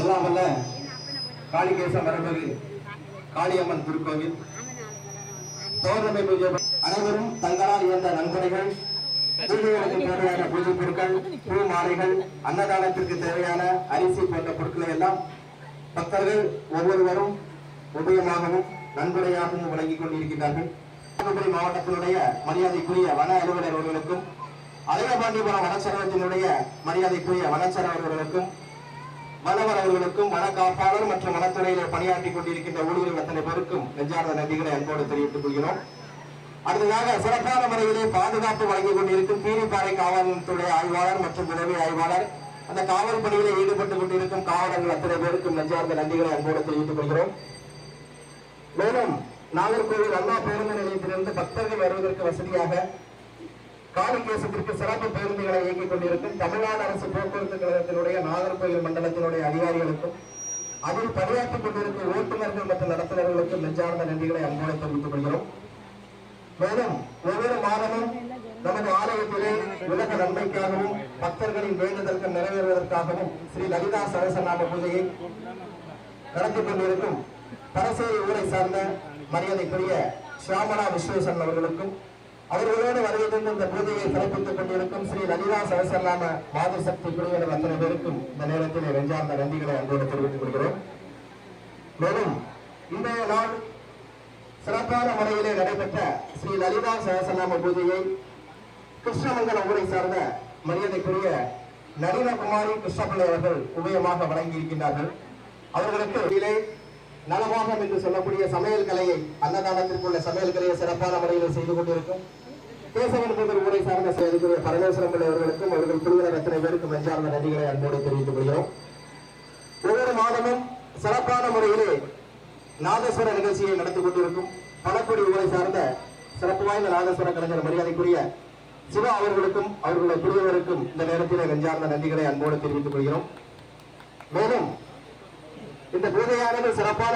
எல்லாம் வல்ல. காளிகேச மரபகு காளியம்மன் திருக்கோவில். தோரமை பூஜை அனைவரும் தங்களால் இயன்ற நன்கொடைகள் பூஜைகளுக்கு தேவையான பூஜை பொருட்கள் பூ மாலைகள் அன்னதானத்திற்கு தேவையான அரிசி போன்ற பொருட்களை எல்லாம் பக்தர்கள் ஒவ்வொருவரும் உபயமாகவும் நன்கொடையாகவும் வழங்கிக் கொண்டிருக்கிறார்கள் தூத்துக்குடி மாவட்டத்தினுடைய மரியாதைக்குரிய வன அலுவலர் அவர்களுக்கும் அகிலபாண்டிபுரம் வனச்சரகத்தினுடைய மரியாதைக்குரிய வனச்சர அவர்களுக்கும் வனவர் அவர்களுக்கும் வனக்காப்பாளர் மற்றும் வனத்துறையில பணியாற்றிக் கொண்டிருக்கின்ற ஊழியர்கள் அத்தனை பேருக்கும் நெஞ்சார்ந்த நன்றிகளை அன்போடு தெரிவித்துக் கொள்கிறோம். அடுத்ததாக சிறப்பான முறையிலே பாதுகாப்பு வழங்கிக் கொண்டிருக்கும் பீரிப்பாறை காவல்துறை ஆய்வாளர் மற்றும் உதவி ஆய்வாளர். அந்த காவல் பணிகளில் ஈடுபட்டுக் கொண்டிருக்கும் காவலர்கள் அத்தனை பேருக்கும் நெஞ்சார்ந்த நன்றிகளை அன்போடு தெரிவித்துக் கொள்கிறோம். மேலும் நாகர்கோவில் அண்ணா பேருந்து நிலையத்திலிருந்து பக்தர்கள் வருவதற்கு வசதியாக காளிகேசத்திற்கு சிறப்பு பேருந்துகளை இயக்கிக் கொண்டிருக்கும் தமிழ்நாடு அரசு போக்குவரத்து கழகத்தினுடைய நாகர்கோயில் மண்டலத்தினுடைய அதிகாரிகளுக்கும் அதில் பணியாற்றிக் கொண்டிருக்கும் ஓட்டுநர்கள் மற்றும் நடத்துனர்களுக்கும் நெஞ்சார்ந்த நன்றிகளை அன்போடு தெரிவித்துக் கொள்கிறோம். மேலும் ஒவ்வொரு மாதமும் நமது ஆலயத்திலே உலக நன்மைக்காகவும் பக்தர்களின் வேண்டுதல்கள் நிறைவேறுவதற்காகவும் ஸ்ரீ லலிதா சரசநாம பூஜையை நடத்தி கொண்டிருக்கும் பரசேரி ஊரை சார்ந்த மரியாதைக்குரிய சியாமலா விஸ்வேசன் அவர்களுக்கும் அவர்களோடு வருகை இந்த பூஜையை சிறப்பித்துக் கொண்டிருக்கும் ஸ்ரீ லலிதா சரசல்லாம மாது சக்தி குழுவினர் அத்தனை பேருக்கும் இந்த நேரத்தில் நெஞ்சார்ந்த நன்றிகளை அன்போடு தெரிவித்துக் கொள்கிறோம். மேலும் இன்றைய நாள் சிறப்பான முறையிலே நடைபெற்ற ஸ்ரீ லலிதா சகசநாம பூஜையை கிருஷ்ணமங்கலம் ஊரை சார்ந்த மரியாதைக்குரிய நளினகுமாரி கிருஷ்ணபிள்ளை அவர்கள் உபயமாக வழங்கி இருக்கின்றார்கள் அவர்களுக்கு நலவாகம் என்று சொல்லக்கூடிய சமையல் கலையை அன்னதானத்திற்குள்ள சமையல் கலையை சிறப்பான முறையில் செய்து கொண்டிருக்கும். கேசவன் முதல் ஊரை சார்ந்த செயலுக்குரிய பரமேஸ்வரம் பிள்ளை அவர்களுக்கும் அவர்கள் குழுவினர் அத்தனை பேருக்கும் நெஞ்சார்ந்த நன்றிகளை அன்போடு தெரிவித்துக் கொள்கிறோம். ஒவ்வொரு மாதமும் சிறப்பான முறையிலே நாதஸ்வர நிகழ்ச்சியை நடத்தி கொண்டிருக்கும் பணக்குடி ஊரை சார்ந்த சிறப்பு வாய்ந்த நாதஸ்வர கலைஞர் மரியாதைக்குரிய சிவா அவர்களுக்கும் அவர்களுடைய குழுவினருக்கும் இந்த நேரத்தில் நெஞ்சார்ந்த நன்றிகளை அன்போடு தெரிவித்துக் கொள்கிறோம். மேலும் இந்த பூஜையானது சிறப்பான